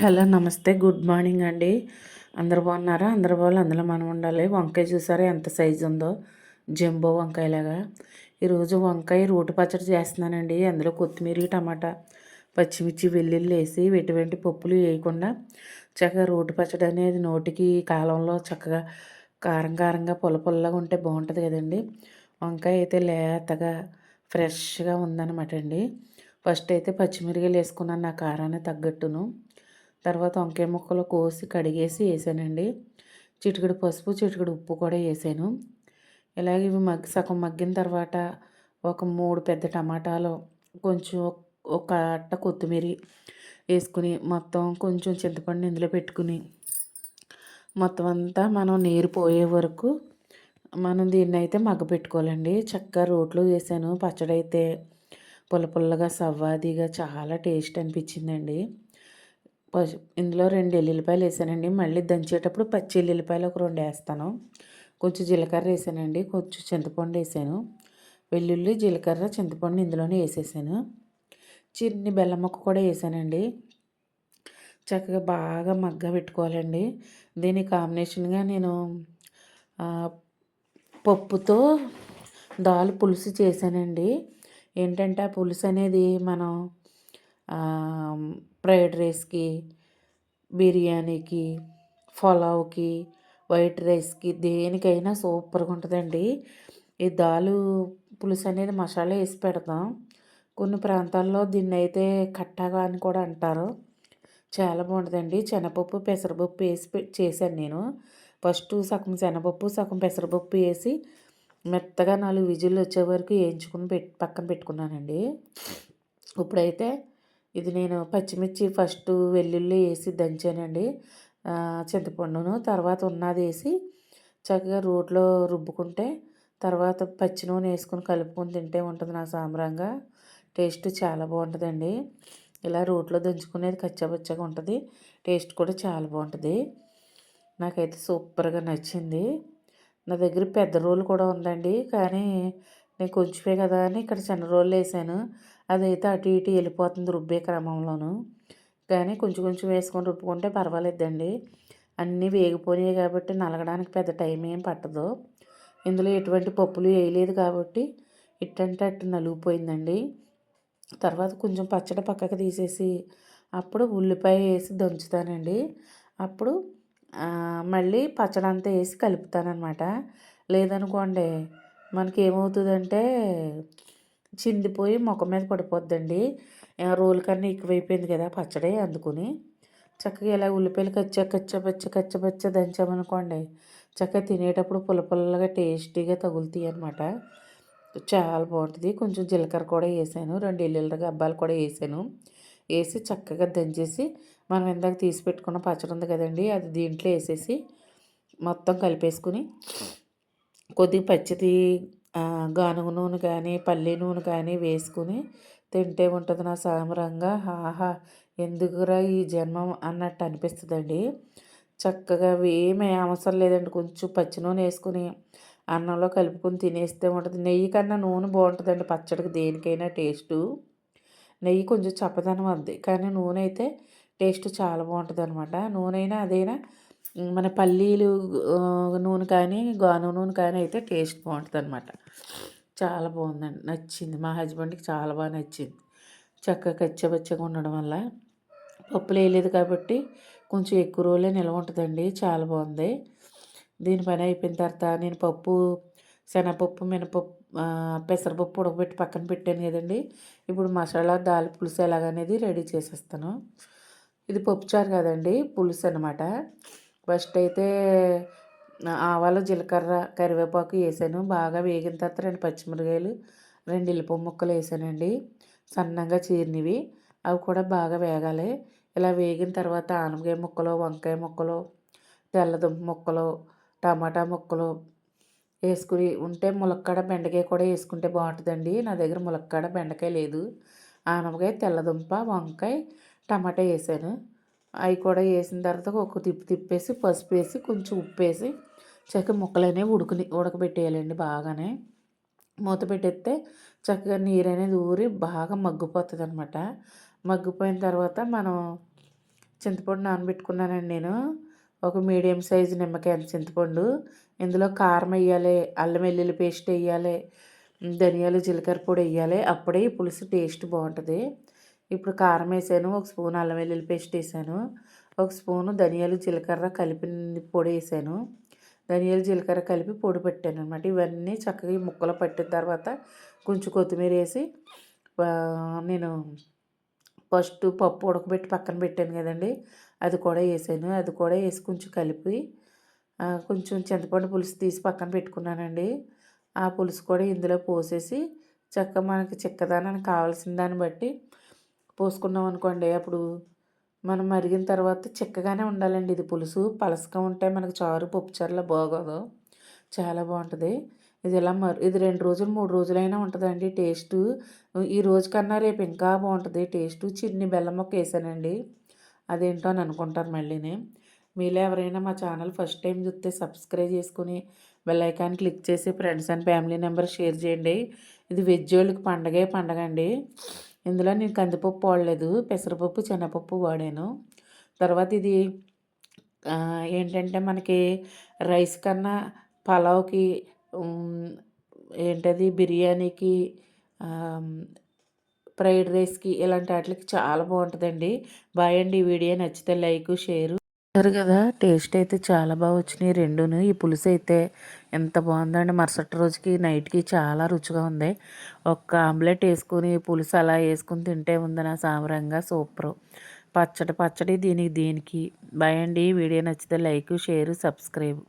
Hello నమస్తే. Good morning అండి. అందరు బాగున్నారా? అందరు బాగా అందులో మనం ఉండాలి. వంకాయ చూసారా? ఎంత సైజు ఉందో. జంబో వంకాయలాగా. ఈరోజు వంకాయ రోటి పచ్చడి చేస్తున్నానండి. అందులో కొత్తిమీర టమాటా పచ్చిమిర్చి వెల్లుల్లి వేసి ఎటువంటి పప్పులు వేయకుండా చక్కగా రోటి పచ్చడి అనేది నోటికి కాలంలో చక్కగా కారం కారంగా పొల పొల్లగా ఉంటే బాగుంటుంది కదండి. వంకాయ అయితే లేతగా ఫ్రెష్గా ఉందన్నమాట అండి. ఫస్ట్ అయితే పచ్చిమిరకాయలు వేసుకున్నాను. నా కారాన్ని తగ్గట్టును. తర్వాత వంకాయ ముక్కలు కోసి కడిగేసి వేసానండి. చిటికడు పసుపు చిటికడు ఉప్పు కూడా వేసాను. ఇలాగే ఇవి మగ్గి సగం మగ్గిన తర్వాత ఒక మూడు పెద్ద టమాటాలు కొంచెం ఒక అట్ట కొత్తిమీర వేసుకుని మొత్తం కొంచెం చింతపండు ఇందులో పెట్టుకుని మొత్తం అంతా మనం నీరు పోయే వరకు మనం దీన్ని అయితే మగ్గ పెట్టుకోవాలండి. చక్కగా రోట్లో వేసాను. పచ్చడి అయితే పుల్ల పుల్లగా సవ్వాదిగా చాలా టేస్ట్ అనిపించిందండి. ఇందులో రెండు ఎల్లుల్లిపాయలు వేసానండి. మళ్ళీ దంచేటప్పుడు పచ్చి ఎల్లుల్లిపాయలు ఒక రెండు వేస్తాను. కొంచెం జీలకర్ర వేసానండి. కొంచెం చింతపండు వేసాను. వెల్లుల్లి జీలకర్ర చింతపండు ఇందులోనే వేసేసాను. చిన్ని బెల్లం ముక్క కూడా వేసానండి. చక్కగా బాగా మగ్గ పెట్టుకోవాలండి. దీని కాంబినేషన్గా నేను పప్పుతో దాల్ పులుసు చేశానండి. ఏంటంటే ఆ పులుసు అనేది మనం ఫ్రైడ్ రైస్కి బిర్యానీకి పులావ్కి వైట్ రైస్కి దేనికైనా సూపర్గా ఉంటుందండి. ఈ దాలు పులుసు అనేది మసాలా వేసి పెడతాం. కొన్ని ప్రాంతాల్లో దీన్ని అయితే కట్టగా అని కూడా అంటారు. చాలా బాగుంటుందండి. శనగపప్పు పెసరపప్పు వేసి చేశాను నేను. ఫస్ట్ సగం శనగపప్పు సగం పెసరపప్పు వేసి మెత్తగా నాలుగు విజిల్లు వచ్చే వరకు వేయించుకుని పెట్ పక్కన పెట్టుకున్నానండి. ఇప్పుడైతే ఇది నేను పచ్చిమిర్చి ఫస్ట్ వెల్లుల్లి వేసి దంచానండి. చింతపండును తర్వాత ఉన్నది వేసి చక్కగా రోట్లో రుబ్బుకుంటే తర్వాత పచ్చి నూనె వేసుకొని కలుపుకొని తింటే ఉంటుంది నా సాంబ్రంగా. టేస్ట్ చాలా బాగుంటుందండి. ఇలా రోట్లో దంచుకునేది కచ్చాపచ్చగా ఉంటుంది. టేస్ట్ కూడా చాలా బాగుంటుంది. నాకైతే సూపర్గా నచ్చింది. నా దగ్గర పెద్ద రోలు కూడా ఉందండి. కానీ నేను కొంచెమే కదా అని ఇక్కడ చిన్న రోలు వేసాను. అదైతే అటు ఇటు వెళ్ళిపోతుంది రుబ్బే క్రమంలోను. కానీ కొంచెం కొంచెం వేసుకొని రుబ్బుకుంటే పర్వాలేదండి. అన్నీ వేగిపోయాయి కాబట్టి నలగడానికి పెద్ద టైం ఏం పట్టదు. ఇందులో ఎటువంటి పప్పులు వేయలేదు కాబట్టి ఇట్టంటే అట్టు నలిగిపోయిందండి. తర్వాత కొంచెం పచ్చడి పక్కకు తీసేసి అప్పుడు ఉల్లిపాయ వేసి దంచుతానండి. అప్పుడు మళ్ళీ పచ్చడి అంతా వేసి కలుపుతానమాట లేదనుకోండి మనకి ఏమవుతుందంటే చిందిపోయి ముఖం మీద పడిపోద్దండి. రోలు కన్నా ఎక్కువైపోయింది కదా పచ్చడి అందుకుని. చక్కగా ఇలా ఉల్లిపాయలు కచ్చ కచ్చ పచ్చ కచ్చ పచ్చ దంచామనుకోండి చక్కగా తినేటప్పుడు పుల్లపుల్లగా టేస్టీగా తగులుతాయి అనమాట చాలా బాగుంటుంది. కొంచెం జీలకర్ర కూడా వేసాను రెండు ఎల్లుల్లి గబ్బాలు కూడా వేసాను. వేసి చక్కగా దంచేసి మనం ఇందాక తీసి పెట్టుకున్న పచ్చడి ఉంది కదండి అది దీంట్లో వేసేసి మొత్తం కలిపేసుకుని కొద్దిగా పచ్చిది గానుగ నూనె కానీ పల్లి నూనె కానీ వేసుకుని తింటే ఉంటుంది నా సామరంగా. ఆహా ఎందుకురా ఈ జన్మం అన్నట్టు అనిపిస్తుందండి. చక్కగా ఏమీ అవసరం లేదండి కొంచెం పచ్చి నూనె వేసుకుని అన్నంలో కలుపుకొని తినేస్తే ఉంటుంది. నెయ్యి కన్నా నూనె బాగుంటుందండి పచ్చడికి దేనికైనా టేస్టు. నెయ్యి కొంచెం చప్పదనం వద్ది కానీ నూనె అయితే టేస్ట్ చాలా బాగుంటుంది అనమాట నూనె అయినా అదైనా మన పల్లీలు నూనె కానీ గాను నూనె కానీ అయితే టేస్ట్ బాగుంటుంది అనమాట చాలా బాగుందండి. నచ్చింది. మా హస్బెండ్కి చాలా బాగా నచ్చింది. చక్కగా కచ్చబచ్చగా ఉండడం వల్ల. పప్పులు వేయలేదు కాబట్టి కొంచెం ఎక్కువ రోజులే నిల్వ ఉంటుందండి. చాలా బాగుంది. దీని పని అయిపోయిన తర్వాత నేను పప్పు శనగపప్పు మినపప్పు పెసరపప్పు ఉడకబెట్టి పక్కన పెట్టాను కదండి. ఇప్పుడు మసాలా దాల్ పులుసు ఎలాగనేది రెడీ చేసేస్తాను. ఇది పప్పుచారు కదండి. పులుసు అనమాట ఫస్ట్ అయితే ఆవాలు జీలకర్ర కరివేపాకు వేసాను బాగా వేగిన తర్వాత రెండు పచ్చిమిరకాయలు రెండు ఇల్లిపప్పు ముక్కలు వేసానండి సన్నగా చీరినవి. అవి కూడా బాగా వేగాలి. ఇలా వేగిన తర్వాత ఆనపకాయ ముక్కలు వంకాయ ముక్కలు తెల్లదుంప ముక్కలు టమాటా ముక్కలు వేసుకుని ఉంటే ములక్కాడ బెండకాయ కూడా వేసుకుంటే బాగుంటుందండి. నా దగ్గర ములక్కాడ బెండకాయ లేదు. ఆనపకాయ తెల్లదుంప వంకాయ టమాటా వేసాను. అవి కూడా వేసిన తర్వాత ఒక తిప్పి తిప్పేసి పసుపు వేసి కొంచెం ఉప్పు వేసి చక్కగా ముక్కలు అనేవి ఉడుకుని ఉడకబెట్టేయాలండి బాగానే. మూత పెట్టేస్తే చక్కగా నీరు అనేది ఊరి బాగా మగ్గిపోతుంది అనమాట మగ్గిపోయిన తర్వాత మనం చింతపండు నానబెట్టుకున్నానండి నేను. ఒక మీడియం సైజు నిమ్మకాయ చింతపండు. ఇందులో కారం వేయాలి అల్లం వెల్లుల్లి పేస్ట్ వేయాలి ధనియాలు జీలకర్ర పొడి వేయాలి. అప్పుడే ఈ పులుసు టేస్ట్ బాగుంటుంది. ఇప్పుడు కారం వేసాను ఒక స్పూన్ అల్లం వెల్లుల్లి పేస్ట్ వేసాను ఒక స్పూను ధనియాలు జీలకర్ర కలిపి పొడి వేసాను. ధనియాలు జీలకర్ర కలిపి పొడి పెట్టాను అనమాట ఇవన్నీ చక్కగా ఈ ముక్కలు పట్టిన తర్వాత కొంచెం కొత్తిమీర వేసి నేను ఫస్ట్ పప్పు ఉడకబెట్టి పక్కన పెట్టాను కదండి అది కూడా వేసాను. అది కూడా వేసి కొంచెం కలిపి కొంచెం చింతపండు పులుసు తీసి పక్కన పెట్టుకున్నానండి. ఆ పులుసు కూడా ఇందులో పోసేసి చక్క మనకి చిక్కదనానికి కావాల్సిన దాన్ని బట్టి పోసుకున్నాం అనుకోండి అప్పుడు మనం మరిగిన తర్వాత చిక్కగానే ఉండాలండి. ఇది పులుసు పలసగా ఉంటే మనకు చారు పప్పుచారులో బాగోదు. చాలా బాగుంటుంది. ఇది ఇలా మరు ఇది రెండు రోజులు మూడు రోజులైనా ఉంటుందండి టేస్ట్. ఈ రోజు కన్నా రేపు ఇంకా బాగుంటుంది టేస్ట్. చిన్ని బెల్లం మొక్క వేసానండి. అదేంటో అని అనుకుంటారు మళ్ళీనే. మీలో ఎవరైనా మా ఛానల్ ఫస్ట్ టైం చూస్తే సబ్స్క్రైబ్ చేసుకుని బెల్ ఐకాన్ క్లిక్ చేసి friends and family number share చేయండి. ఇది వెజ్ వాళ్ళకి పండగే పండగ అండి. ఇందులో నేను కందిపప్పు వాడలేదు పెసరపప్పు శనగపప్పు వాడాను. తర్వాత ఇది ఏంటంటే మనకి రైస్ కన్నా పలావ్కి ఏంటది బిర్యానీకి ఫ్రైడ్ రైస్కి ఇలాంటి వాటికి చాలా బాగుంటుందండి. బాయ్ అండి ఈ వీడియో నచ్చితే లైక్ షేరు. చూసారు కదా టేస్ట్ అయితే చాలా బాగా వచ్చినాయి. రెండును ఈ పులుసు అయితే ఎంత బాగుందండి. మరుసటి రోజుకి నైట్కి చాలా రుచిగా ఉంది. ఒక్క ఆమ్లెట్ వేసుకుని పులుసు అలా వేసుకుని తింటే ఉంది నా సామరంగా సూపరు. పచ్చడి పచ్చడి దీనికి దీనికి. భయండి వీడియో నచ్చితే లైక్ షేర్ సబ్స్క్రైబ్.